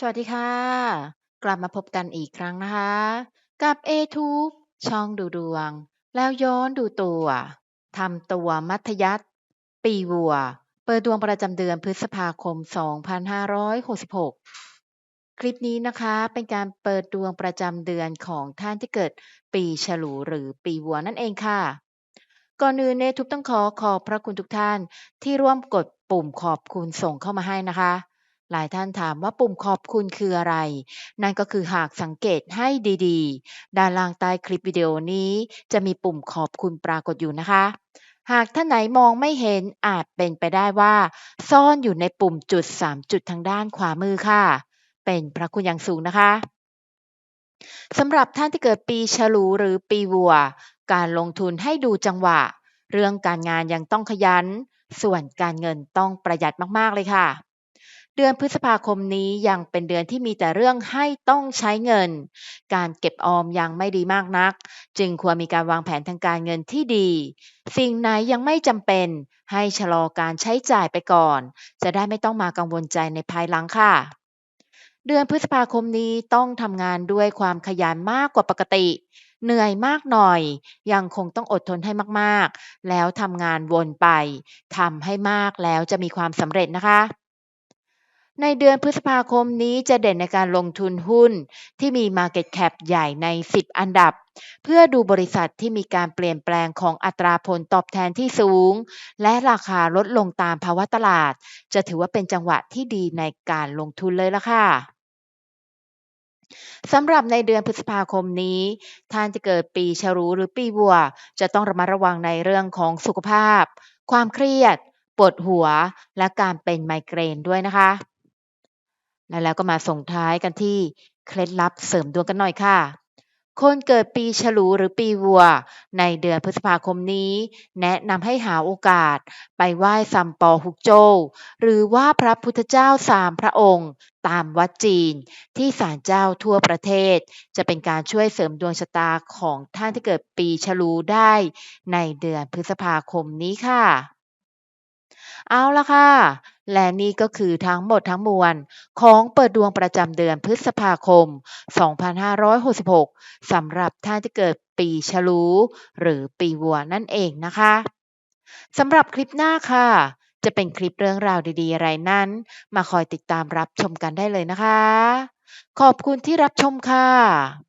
สวัสดีค่ะ กลับมาพบกันอีกครั้งนะคะ กับ A-Tube ช่องดูดวง แล้วย้อนดูตัวทำตัวมัธยัสถ์ปีวัว เปิดดวงประจำเดือนพฤษภาคม 2566 คลิปนี้นะคะเป็นการเปิดดวงประจำเดือนของท่านที่เกิดปีฉลูหรือปีวัวนั่นเองค่ะ ก่อนอื่นเนทุบต้องขอขอบพระคุณทุกท่านที่ร่วมกดปุ่มขอบคุณส่งเข้ามาให้นะคะ หลายท่านถามว่าปุ่มขอบคุณคืออะไร นั่นก็คือหากสังเกตให้ดีๆ ด้านล่างใต้คลิปวิดีโอนี้ จะมีปุ่มขอบคุณปรากฏอยู่นะคะ หากท่านไหนมองไม่เห็นอาจเป็นไปได้ว่า ซ่อนอยู่ในปุ่มจุด 3 จุดทางด้านขวามือค่ะ เป็นพระคุณอย่างสูงนะคะสำหรับท่านที่เกิดปีฉลูหรือปีวัว การลงทุนให้ดูจังหวะ เรื่องการงานยังต้องขยัน ส่วนการเงินต้องประหยัดมากๆเลยค่ะ เดือนพฤษภาคมนี้ยังเป็นเดือนที่มีแต่เรื่องให้ต้องใช้เงิน การเก็บออมยังไม่ดีมากนัก จึงควรมีการวางแผนทางการเงินที่ดี สิ่งไหนยังไม่จำเป็น ให้ชะลอการใช้จ่ายไปก่อน จะได้ไม่ต้องมากังวลใจในภายหลังค่ะ เดือนพฤษภาคมนี้ต้องทำงานด้วยความขยันมากกว่าปกติเหนื่อยมากหน่อย ยังคงต้องอดทนให้มากๆ แล้วทำงานวนไปทำให้มากแล้วจะมีความสำเร็จนะคะ ในเดือนพฤษภาคมนี้จะเด่นในการลงทุนหุ้น ที่มี Market Cap ใหญ่ใน 10 อันดับ เพื่อดูบริษัทที่มีการเปลี่ยนแปลงของอัตราผลตอบแทนที่สูง และราคาลดลงตามภาวะตลาด จะถือว่าเป็นจังหวะที่ดีในการลงทุนเลยละค่ะสำหรับในเดือนพฤษภาคมนี้ ท่านจะเกิดปีฉลูหรือปีวัว จะต้องระมัดระวังในเรื่องของสุขภาพ ความเครียด ปวดหัว และการเป็นไมเกรนด้วยนะคะ และแล้วก็มาส่งท้ายกันที่เคล็ดลับเสริมดวงกันหน่อยค่ะ คนเกิดปีฉลูหรือปีวัว ในเดือนพฤษภาคมนี้ แนะนำให้หาโอกาส ไปไหว้ซัมปอฮุกโจวหรือว่าพระพุทธเจ้าสามพระองค์ ตามวัดจีน ที่ศาลเจ้าทั่วประเทศ จะเป็นการช่วยเสริมดวงชะตาของท่านที่เกิดปีฉลูได้ ในเดือนพฤษภาคมนี้ค่ะ เอาละค่ะ และนี่ก็คือทั้งหมดทั้งมวล ของเปิดดวงประจำเดือนพฤษภาคม 2566 สำหรับท่านที่เกิดปีฉลู หรือปีวัวนั่นเองนะคะสำหรับคลิปหน้าค่ะ จะเป็นคลิปเรื่องราวดีๆ อะไรนั้น มาคอยติดตามรับชมกันได้เลยนะคะ ขอบคุณที่รับชมค่ะ